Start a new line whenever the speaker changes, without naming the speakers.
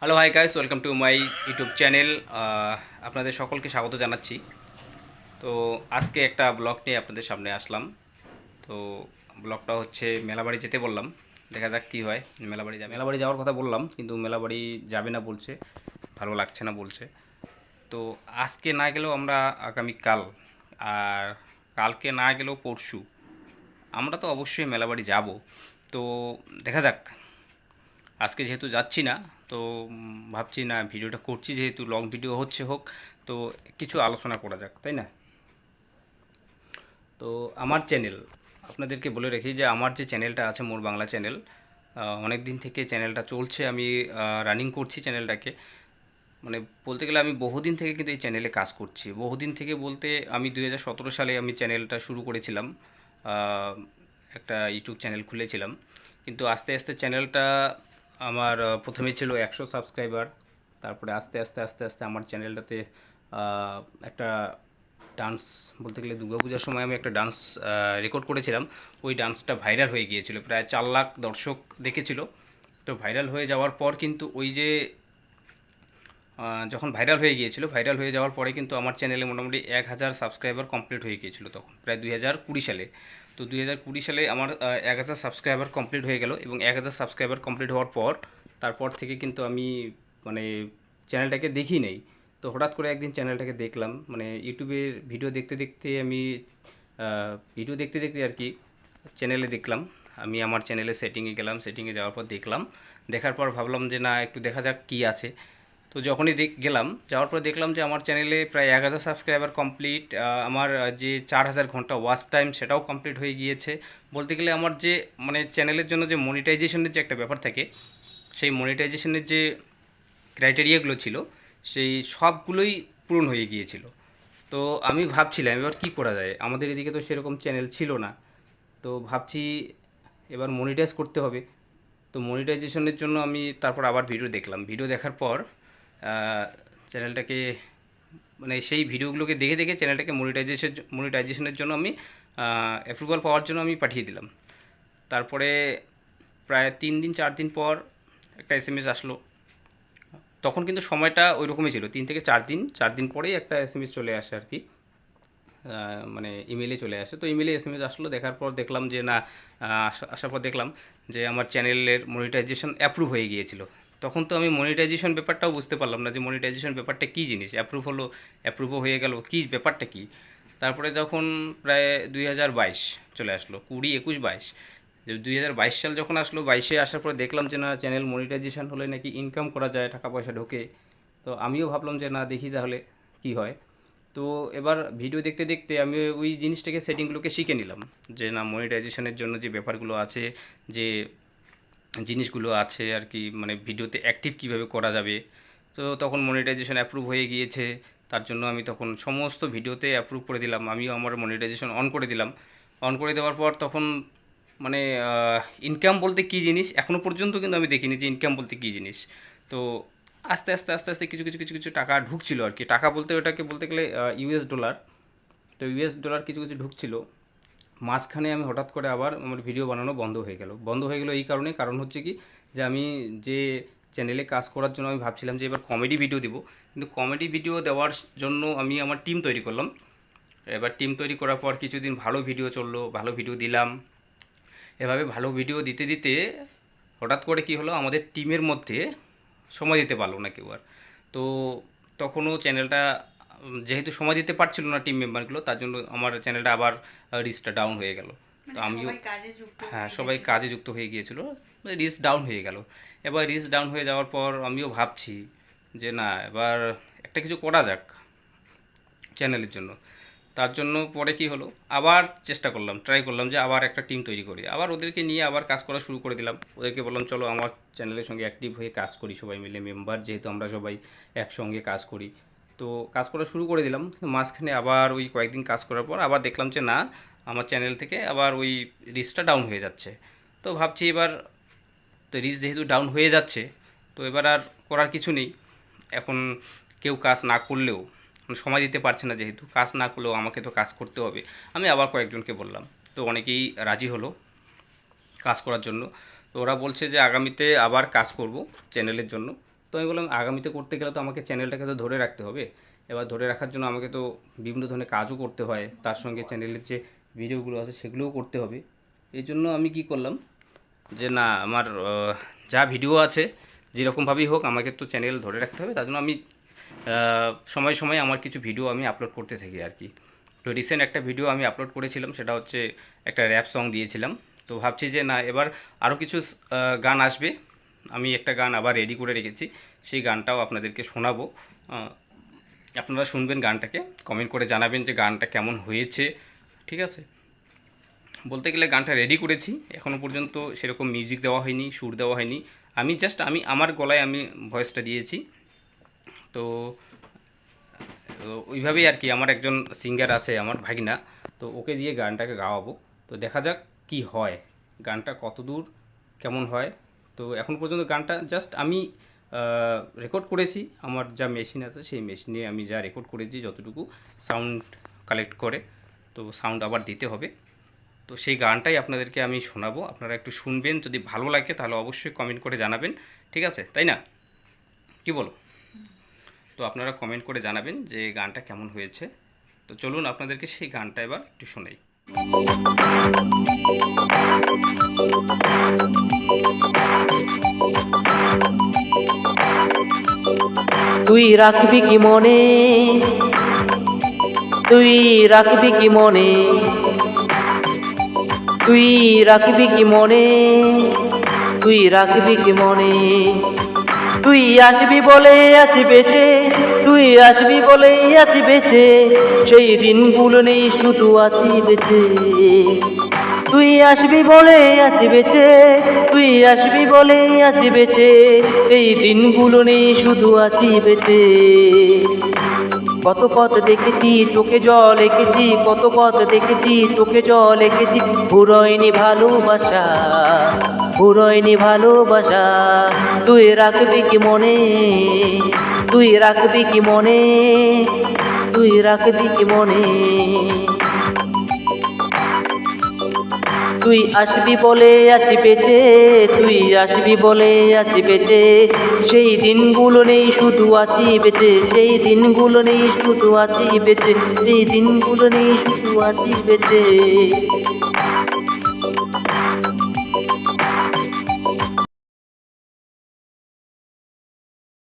Hello hi guys welcome to my YouTube channel আপনাদের সকলকে স্বাগত জানাচ্ছি। তো আজকে একটা ব্লগ নিয়ে আপনাদের সামনে আসলাম। তো ব্লগটা হচ্ছে মেলাবাড়ি যেতে বললাম। দেখা যাক কী হয়, মেলাবাড়ি যা মেলাবাড়ি যাওয়ার কথা বললাম, কিন্তু মেলাবাড়ি যাবে না বলছে, ভালো লাগছে না বলছে। তো আজকে না গেলেও আমরা আগামীকাল আর কালকে না গেলেও পরশু, আমরা তো অবশ্যই মেলাবাড়ি যাব। তো দেখা যাক আজকে যেহেতু যাচ্ছি না, তো ভাবছি না ভিডিওটা করছি, যেহেতু লং ভিডিও হচ্ছে হোক, তো কিছু আলোচনা করা যাক, তাই না? তো আমার চ্যানেল আপনাদেরকে বলে রাখি যে আমার যে চ্যানেলটা আছে, মোর বাংলা চ্যানেল অনেক দিন থেকে চ্যানেলটা চলছে, আমি রানিং করছি চ্যানেলটাকে মানে বলতে গেলে আমি বহুদিন থেকে কিন্তু এই চ্যানেলে কাজ করছি। বহুদিন থেকে বলতে আমি দু হাজার সতেরো সালে আমি চ্যানেলটা শুরু করেছিলাম একটা ইউটিউব চ্যানেল খুলেছিলাম। কিন্তু আস্তে আস্তে চ্যানেলটা আমার প্রথমে ছিল একশো সাবস্ক্রাইবার, তারপরে আস্তে আস্তে আস্তে আস্তে আমার চ্যানেলটাতে একটা ডান্স বলতে গেলে দুর্গাপূজার সময় আমি একটা ডান্স রেকর্ড করেছিলাম। ওই ডান্সটা ভাইরাল হয়ে গিয়েছিল। প্রায় চার লাখ দর্শক দেখেছিল। তো ভাইরাল হয়ে যাওয়ার পর কিন্তু ওই যে যখন ভাইরাল হয়ে গিয়েছিল, ভাইরাল হয়ে যাওয়ার পরে কিন্তু আমার চ্যানেলে মোটামুটি এক হাজার সাবস্ক্রাইবার কমপ্লিট হয়ে গিয়েছিল তখন, প্রায় দুই হাজার কুড়ি সালে। তো দুই হাজার কুড়ি সালে আমার এক হাজার সাবস্ক্রাইবার কমপ্লিট হয়ে গেল এবং এক হাজার সাবস্ক্রাইবার কমপ্লিট হওয়ার পর, তারপর থেকে কিন্তু আমি মানে চ্যানেলটাকে দেখি নেই। তো হঠাৎ করে একদিন চ্যানেলটাকে দেখলাম মানে ইউটিউবের ভিডিও দেখতে দেখতে আমি ভিডিও দেখতে দেখতে আর কি চ্যানেলে দেখলাম। আমি আমার চ্যানেলে সেটিংয়ে গেলাম সেটিংয়ে যাওয়ার পর দেখলাম। দেখার পর ভাবলাম যে না, একটু দেখা যাক কী আছে। তো যখনই গেলাম, যাওয়ার পর দেখলাম যে আমার চ্যানেলে প্রায় এক হাজার সাবস্ক্রাইবার কমপ্লিট আমার যে চার হাজার ঘণ্টা ওয়াচ টাইম সেটাও কমপ্লিট হয়ে গিয়েছে। বলতে গেলে আমার যে মানে চ্যানেলের জন্য যে মনিটাইজেশনের যে একটা ব্যাপার থাকে, সেই মনিটাইজেশনের যে ক্রাইটেরিয়াগুলো ছিল, সেই সবগুলোই পূরণ হয়ে গিয়েছিল। তো আমি ভাবছিলাম, এবার কি করা যায়? আমাদের এদিকে তো সেরকম চ্যানেল ছিল না। তো ভাবছি এবার মনিটাইজ করতে হবে। তো মনিটাইজেশনের জন্য আমি তারপর আবার ভিডিও দেখলাম। ভিডিও দেখার পর চ্যানেলটাকে মানে সেই ভিডিওগুলোকে দেখে দেখে চ্যানেলটাকে মনিটাইজেশন মনিটাইজেশনের জন্য আমি অ্যাপ্রুভাল পাওয়ার জন্য আমি পাঠিয়ে দিলাম। তারপরে প্রায় তিন দিন, চার দিন পর একটা এস আসলো। তখন কিন্তু সময়টা ওই রকমই ছিল, তিন থেকে চার দিন চার দিন পরেই একটা এস চলে আসে আর কি। মানে ইমেলে চলে আসে। তো ইমেলে এস আসলো, দেখার পর দেখলাম যে না আসার পর দেখলাম যে আমার চ্যানেলের মনিটাইজেশন অ্যাপ্রুভ হয়ে গিয়েছিল। তখন তো আমি মনিটাইজেশন ব্যাপারটাও বুঝতে পারলাম না যে মনিটাইজেশন ব্যাপারটা কী জিনিস? অ্যাপ্রুভ হলো অ্যাপ্রুভও হয়ে গেল, কী ব্যাপারটা কী? তারপরে যখন প্রায় দুই হাজার বাইশ চলে আসলো, কুড়ি একুশ বাইশ দুই সাল যখন আসলো, বাইশে আসার পরে দেখলাম যে না চ্যানেল মনিটাইজেশন হলে নাকি ইনকাম করা যায় টাকা পয়সা ঢোকে। তো আমিও ভাবলাম যে না, দেখি তাহলে কি হয়। তো এবার ভিডিও দেখতে দেখতে আমি ওই জিনিসটাকে সেটিংগুলোকে শিখে নিলাম। যে না মনিটাইজেশনের জন্য যে ব্যাপারগুলো আছে, যে জিনিসগুলো আছে আর কি মানে ভিডিওতে অ্যাক্টিভ কীভাবে করা যাবে। তো তখন মনিটাইজেশন অ্যাপ্রুভ হয়ে গিয়েছে, তার জন্য আমি তখন সমস্ত ভিডিওতে অ্যাপ্রুভ করে দিলাম, আমিও আমার মনিটাইজেশন অন করে দিলাম। অন করে দেওয়ার পর তখন মানে ইনকাম বলতে কী জিনিস? এখনও পর্যন্ত কিন্তু আমি দেখিনি যে ইনকাম বলতে কী জিনিস। তো আস্তে আস্তে আস্তে আস্তে কিছু কিছু কিছু কিছু টাকা ঢুকছিল আর কি। টাকা বলতে ওটাকে বলতে গেলে ইউএস ডলার তো ইউএস ডলার কিছু কিছু ঢুকছিল। মাঝখানে আমি হঠাৎ করে আবার আমার ভিডিও বানানো বন্ধ হয়ে গেল। বন্ধ হয়ে গেল এই কারণে, কারণ হচ্ছে কি যে আমি যে চ্যানেলে কাজ করার জন্য আমি ভাবছিলাম যে এবার কমেডি ভিডিও দিব। কিন্তু কমেডি ভিডিও দেওয়ার জন্য আমি আমার টিম তৈরি করলাম। এবার টিম তৈরি করার পর কিছুদিন ভালো ভিডিও চলল, ভালো ভিডিও দিলাম। এভাবে ভালো ভিডিও দিতে দিতে হঠাৎ করে কি হলো, আমাদের টিমের মধ্যে সময় দিতে পারল না কেউ আর। তো তখনও চ্যানেলটা যেহেতু সময় দিতে পারছিল না টিম মেম্বারগুলো তার জন্য আমার চ্যানেলটা আবার রিচটা ডাউন হয়ে গেল। তো আমিও
সবাই কাজে যুক্ত
হ্যাঁ সবাই কাজে যুক্ত হয়ে গিয়েছিল রিচ ডাউন হয়ে গেল। এবার রিচ ডাউন হয়ে যাওয়ার পর আমিও ভাবছি যে না এবার একটা কিছু করা যাক চ্যানেলের জন্য। তার জন্য পরে কি হলো? আবার চেষ্টা করলাম ট্রাই করলাম যে আবার একটা টিম তৈরি করি। আবার ওদেরকে নিয়ে আবার কাজ করা শুরু করে দিলাম। ওদেরকে বললাম চলো আমার চ্যানেলের সঙ্গে অ্যাক্টিভ হয়ে কাজ করি সবাই মিলে মেম্বার যেহেতু আমরা সবাই একসঙ্গে কাজ করি। তো কাজ করা শুরু করে দিলাম মাঝখানে আবার ওই কয়েকদিন কাজ করার পর আবার দেখলাম যে না, আমার চ্যানেল থেকে আবার ওই রিচটা ডাউন হয়ে যাচ্ছে। তো ভাবছি এবার তো রিচ যেহেতু ডাউন হয়ে যাচ্ছে, তো এবার আর করার কিছু নেই। এখন কেউ কাজ না করলেও মানে সময় দিতে পারছে না যেহেতু, কাজ না করলেও আমাকে তো কাজ করতে হবে। আমি আবার কয়েকজনকে বললাম, তো অনেকেই রাজি হলো কাজ করার জন্য। তো ওরা বলছে যে আগামীতে আবার কাজ করব চ্যানেলের জন্য। তো আমি বললাম, আগামীতে করতে গেলে তো আমাকে চ্যানেলটাকে তো ধরে রাখতে হবে। এবার ধরে রাখার জন্য আমাকে তো বিভিন্ন ধরনের কাজও করতে হয়। তার সঙ্গে চ্যানেলের যে ভিডিওগুলো আছে সেগুলোও করতে হবে। এই জন্য আমি কি করলাম যে, না, আমার যা ভিডিও আছে, যেরকমভাবেই হোক আমাকে তো চ্যানেল ধরে রাখতে হবে। তার জন্য আমি সময় সময় আমার কিছু ভিডিও আমি আপলোড করতে থাকি আর কি। তো রিসেন্ট একটা ভিডিও আমি আপলোড করেছিলাম, সেটা হচ্ছে একটা র্যাপ সং দিয়েছিলাম। তো ভাবছি যে, না, এবার আরও কিছু গান আসবে। আমি একটা গান আবার রেডি করে রেখেছি, সেই গানটাও আপনাদেরকে শোনাবো। আপনারা শুনবেন গানটাকে কমেন্ট করে জানাবেন যে গানটা কেমন হয়েছে, ঠিক আছে? বলতে গেলে গানটা রেডি করেছি এখনও পর্যন্ত সেরকম মিউজিক দেওয়া হয়নি, সুর দেওয়া হয়নি। আমি জাস্ট আমি, আমার গলায় আমি ভয়েসটা দিয়েছি। তো ওইভাবেই আর কি, আমার একজন সিঙ্গার আছে, আমার ভাগিনা, তো ওকে দিয়ে গানটাকে গাওয়াবো। তো দেখা যাক কি হয়, গানটা কত দূর কেমন হয়। তো এখন পর্যন্ত গানটা জাস্ট আমি রেকর্ড করেছি। আমার যা মেশিন আছে সেই মেশিনে আমি যা রেকর্ড করেছি, যতটুকু সাউন্ড কালেক্ট করে, তো সাউন্ড আবার দিতে হবে। তো সেই গানটাই আপনাদেরকে আমি শোনাবো। আপনারা একটু শুনবেন, যদি ভালো লাগে তাহলে অবশ্যই কমেন্ট করে জানাবেন, ঠিক আছে? তাই না? কি বলো? তো আপনারা কমেন্ট করে জানাবেন যে গানটা কেমন হয়েছে। তো চলুন আপনাদেরকে সেই গানটা এবার একটু শোনাই।
তুই রাখবি কি মনে? তুই রাখবি কি মনে? তুই রাখবি কি মনে? তুই রাখবি কি মনে? তুই আসবি বলে আছি বেঁচে তুই আসবি বলে আছি বেঁচে, সেই দিনগুলো নেই শুধু আছি বেঁচে। তুই আসবি বলে আছি বেঁচে, তুই আসবি বলে আছি বেঁচে, এই দিনগুলো নেই শুধু আছি বেঁচে। কত পথ দেখেছি তোকে জল এঁকেছি। কত পথ দেখেছি তোকে জল এঁকেছি। পুরয়নি ভালোবাসা পুরয়নি ভালোবাসা। তুই রাখবি কি মনে? তুই রাখবি কি মনে? তুই রাখবি কি মনে? তুই আসবি বলে আছি বেঁচে, তুই আসবি বলে আছি বেঁচে। সেই দিনগুলো নেই শুধু আছি বেঁচে, সেই দিনগুলো নেই শুধু আছি বেঁচে, সেই দিনগুলো নেই শুধু আছি বেঁচে।